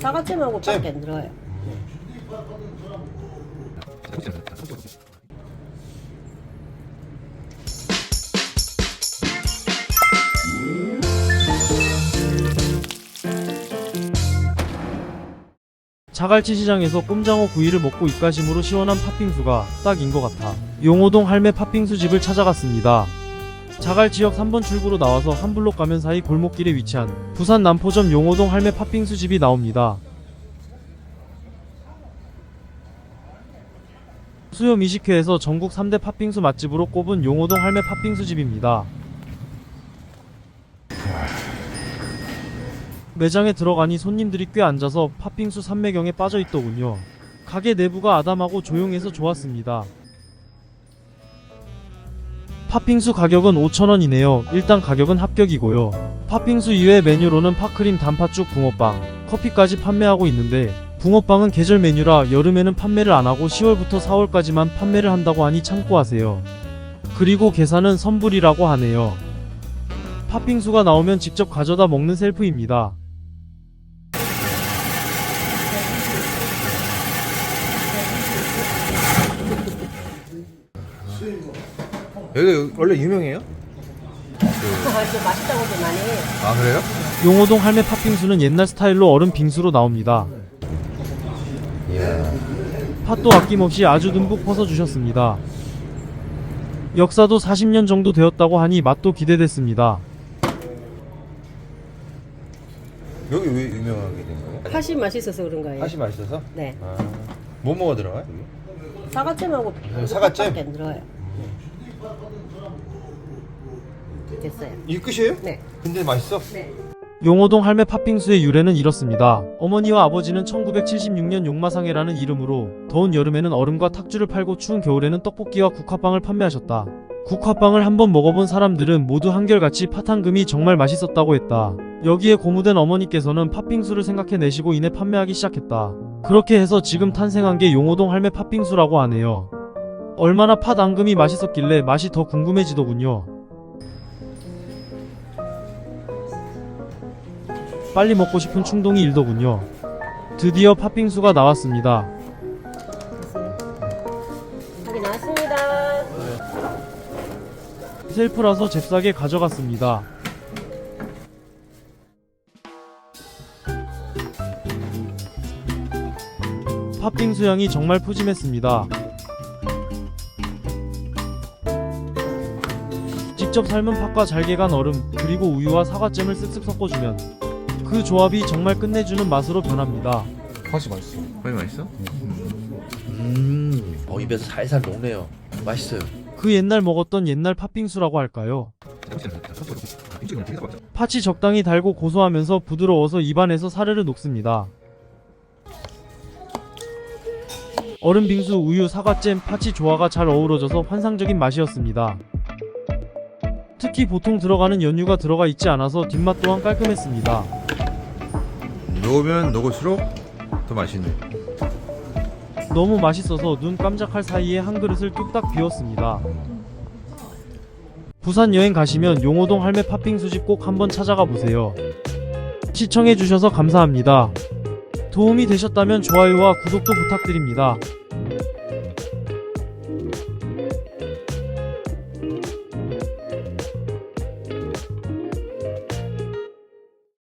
사과잼하고 잼. 밖에 안 들어요. 자갈치 시장에서 꼼장어 구이를 먹고 입가심으로 시원한 팥빙수가 딱인 것 같아 용호동 할매 팥빙수 집을 찾아갔습니다. 자갈 지역 3번 출구로 나와서 한 블록 가면 사이 골목길에 위치한 부산 남포점 용호동 할매 팥빙수 집이 나옵니다. 수요 미식회에서 전국 3대 팥빙수 맛집으로 꼽은 용호동 할매 팥빙수 집입니다. 매장에 들어가니 손님들이 꽤 앉아서 팥빙수 산매경에 빠져 있더군요. 가게 내부가 아담하고 조용해서 좋았습니다. 팥빙수 가격은 5,000원이네요. 일단 가격은 합격이고요. 팥빙수 이외 메뉴로는 팥크림 단팥죽 붕어빵, 커피까지 판매하고 있는데 붕어빵은 계절 메뉴라 여름에는 판매를 안 하고 10월부터 4월까지만 판매를 한다고 하니 참고하세요. 그리고 계산은 선불이라고 하네요. 팥빙수가 나오면 직접 가져다 먹는 셀프입니다. 여기 원래 유명해요? 저 맛있다고도 많이 해요. 아 그래요? 용호동 할매 팥빙수는 옛날 스타일로 얼음 빙수로 나옵니다. 이야 팥도 아낌없이 아주 듬뿍 퍼서 주셨습니다. 역사도 40년 정도 되었다고 하니 맛도 기대됐습니다. 여기 왜 유명하게 된 거예요? 팥이 맛있어서 그런 거예요. 팥이 맛있어서? 네. 아, 뭐 뭐가 들어가요? 여기? 사과잼하고 사과잼? 안 들어요. 됐어요. 이게 끝이에요? 네. 근데 맛있어? 네. 용호동 할매 팥빙수의 유래는 이렇습니다. 어머니와 아버지는 1976년 용마상해라는 이름으로 더운 여름에는 얼음과 탁주를 팔고 추운 겨울에는 떡볶이와 국화빵을 판매하셨다. 국화빵을 한번 먹어본 사람들은 모두 한결같이 팥한금이 정말 맛있었다고 했다. 여기에 고무된 어머니께서는 팥빙수를 생각해내시고 이내 판매하기 시작했다. 그렇게 해서 지금 탄생한 게 용호동 할매 팥빙수라고 하네요. 얼마나 팥 앙금이 맛있었길래 맛이 더 궁금해지더군요. 빨리 먹고 싶은 충동이 일더군요. 드디어 팥빙수가 나왔습니다. 됐어요. 여기 나왔습니다. 셀프라서 잽싸게 가져갔습니다. 팥빙수 향이 정말 푸짐했습니다. 직접 삶은 팥과 잘게 간 얼음, 그리고 우유와 사과잼을 쓱쓱 섞어주면 그 조합이 정말 끝내주는 맛으로 변합니다. 팥이 맛있어 팥이 맛있어? 음, 어 입에서 살살 녹네요 맛있어요 그 옛날 먹었던 옛날 팥빙수라고 할까요? 팥이 적당히 달고 고소하면서 부드러워서 입안에서 사르르 녹습니다. 얼음 빙수, 우유, 사과잼, 팥이 조화가 잘 어우러져서 환상적인 맛이었습니다. 특히 보통 들어가는 연유가 들어가 있지 않아서 뒷맛 또한 깔끔했습니다. 녹으면 녹을수록 더 맛있네. 너무 맛있어서 눈 깜짝할 사이에 한 그릇을 뚝딱 비웠습니다. 부산 여행 가시면 용호동 할매 팥빙수집 꼭 한번 찾아가 보세요. 시청해주셔서 감사합니다. 도움이 되셨다면 좋아요와 구독도 부탁드립니다.